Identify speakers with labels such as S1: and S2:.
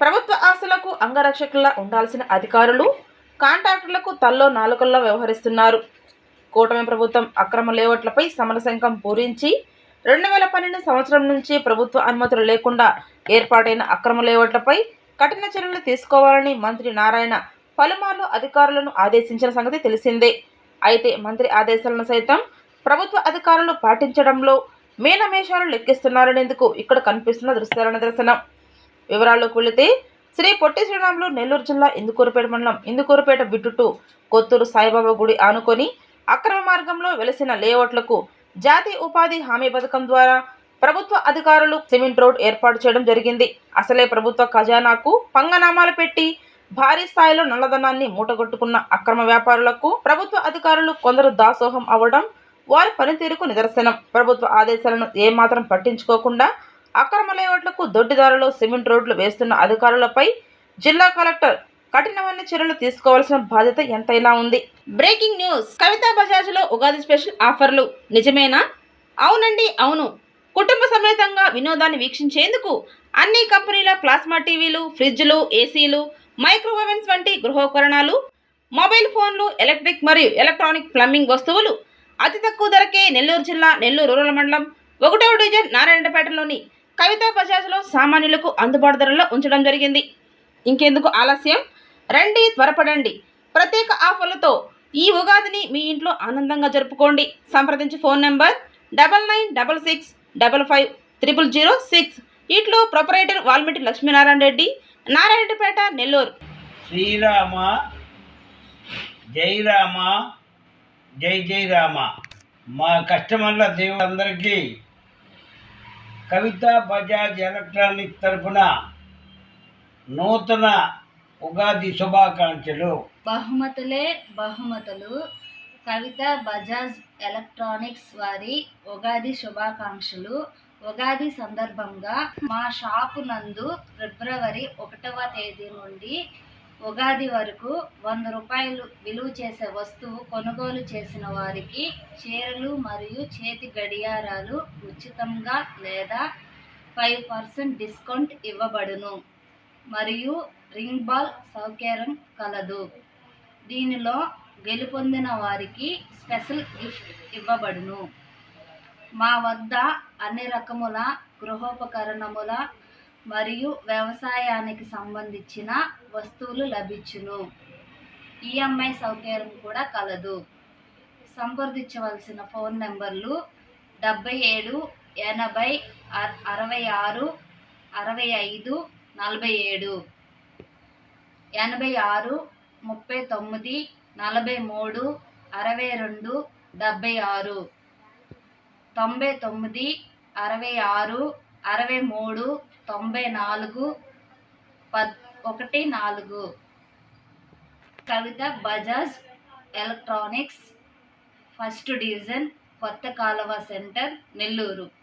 S1: ప్రభుత్వ ఆస్తులకు అంగరక్షకులా ఉండాల్సిన అధికారులు కాంట్రాక్టర్లకు తల్లో నాలుకల్లో వ్యవహరిస్తున్నారు. కూటమి ప్రభుత్వం అక్రమ లేఅవుట్లపై సమరశంఖం పూరించి రెండు వేల పన్నెండు సంవత్సరం నుంచి ప్రభుత్వ అనుమతులు లేకుండా ఏర్పాటైన అక్రమ లేఅవుట్లపై కఠిన చర్యలు తీసుకోవాలని మంత్రి నారాయణ పలుమార్లు అధికారులను ఆదేశించిన సంగతి తెలిసిందే. అయితే మంత్రి ఆదేశాలను సైతం ప్రభుత్వ అధికారులు పాటించడంలో మేనమేషాలు లెక్కిస్తున్నారనేందుకు ఇక్కడ కనిపిస్తున్న దృశ్యాల నిదర్శనం. వివరాల్లోకి వెళితే శ్రీ పొట్టి శ్రీరాములు నెల్లూరు జిల్లా ఇందుకూరుపేట మండలం. ఇందుకూరుపేట బిట్టుటు కొత్తూరు సాయిబాబా గుడి ఆనుకొని అక్రమ మార్గంలో వెలసిన లేఅవుట్లకు జాతీయ ఉపాధి హామీ పథకం ద్వారా ప్రభుత్వ అధికారులు సిమెంట్ రోడ్ ఏర్పాటు చేయడం జరిగింది. అసలే ప్రభుత్వ ఖజానాకు పంగనామాలు పెట్టి భారీ స్థాయిలో నల్లధనాన్ని మూటగొట్టుకున్న అక్రమ వ్యాపారులకు ప్రభుత్వ అధికారులు కొందరు దాసోహం అవ్వడం వారి పనితీరుకు నిదర్శనం. ప్రభుత్వ ఆదేశాలను ఏమాత్రం పట్టించుకోకుండా అక్రమ లేఅవుట్లకు దొడ్డిదారులు సిమెంట్ రోడ్లు వేస్తున్న అధికారులపై జిల్లా కలెక్టర్ కఠినమైన చర్యలు తీసుకోవాల్సిన బాధ్యత ఎంతైనా ఉంది. Breaking news. కవితా బజాజ్లో ఉగాది స్పెషల్ ఆఫర్లు. నిజమేనా? అవునండి అవును. కుటుంబ సమేతంగా వినోదాన్ని వీక్షించేందుకు అన్ని కంపెనీల ప్లాస్మా టీవీలు ఫ్రిడ్జ్లు ఏసీలు మైక్రోవేవెన్స్ వంటి గృహోపకరణాలు మొబైల్ ఫోన్లు ఎలక్ట్రిక్ మరియు ఎలక్ట్రానిక్ ప్లంబింగ్ వస్తువులు. అతి తక్కువ ధరకే నెల్లూరు జిల్లా నెల్లూరు రూరల్ మండలం ఒకటవ డివిజన్ నారాయణపేటలోని కవితా బజాజ్లో సామాన్యులకు అందుబాటు ధరలో ఉంచడం జరిగింది. ఇంకెందుకు ఆలస్యం? రండి త్వరపడండి. ప్రత్యేక ఆఫర్లతో ఈ ఉగాదిని మీ ఇంట్లో ఆనందంగా జరుపుకోండి. సంప్రదించి phone number double nine double six double five triple zero six. ఇట్లో ప్రొపరేటర్ వాల్మీటి లక్ష్మీనారాయణ రెడ్డి నారాయణపేట నెల్లూరు.
S2: శ్రీరామ జై రామ జై జై రామ మా కస్టమర్ల దేవులందరికీ కవిత బజాజ్ ఎలక్ట్రానిక్ తరపున నూతన ఉగాది శుభాకాంక్షలు.
S3: బహుమతులే బహుమతులు. కవిత బజాజ్ ఎలక్ట్రానిక్స్ వారి ఉగాది శుభాకాంక్షలు. ఉగాది సందర్భంగా మా షాపు నందు ఫిబ్రవరి ఒకటవ తేదీ నుండి ఉగాది వరకు వంద రూపాయలు విలువ చేసే వస్తువు కొనుగోలు చేసిన వారికి చీరలు మరియు చేతి గడియారాలు ఉచితంగా లేదా ఫైవ్ పర్సెంట్ డిస్కౌంట్ ఇవ్వబడును. మరియు రింగ్ బాల్ సౌకర్యం కలదు. దీనిలో గెలుపొందిన వారికి స్పెషల్ గిఫ్ట్ ఇవ్వబడును. మా వద్ద అన్ని రకముల గృహోపకరణముల మరియు వ్యవసాయానికి సంబంధించిన వస్తువులు లభించును. ఈఎంఐ సౌకర్యం కూడా కలదు. సంప్రదించవలసిన ఫోన్ నెంబర్లు డెబ్బై ఏడు ఎనభై అరవై ఆరు అరవై ఐదు నలభై ఏడు. ఎనభై ఆరు ముప్పై తొమ్మిది నలభై మూడు అరవై రెండు డెబ్బై ఆరు. తొంభై తొమ్మిది అరవై ఆరు అరవై మూడు తొంభై నాలుగు పద్ ఒకటి నాలుగు. Kavitha Bajaj electronics first division కొత్త కాలువ సెంటర్ నెల్లూరు.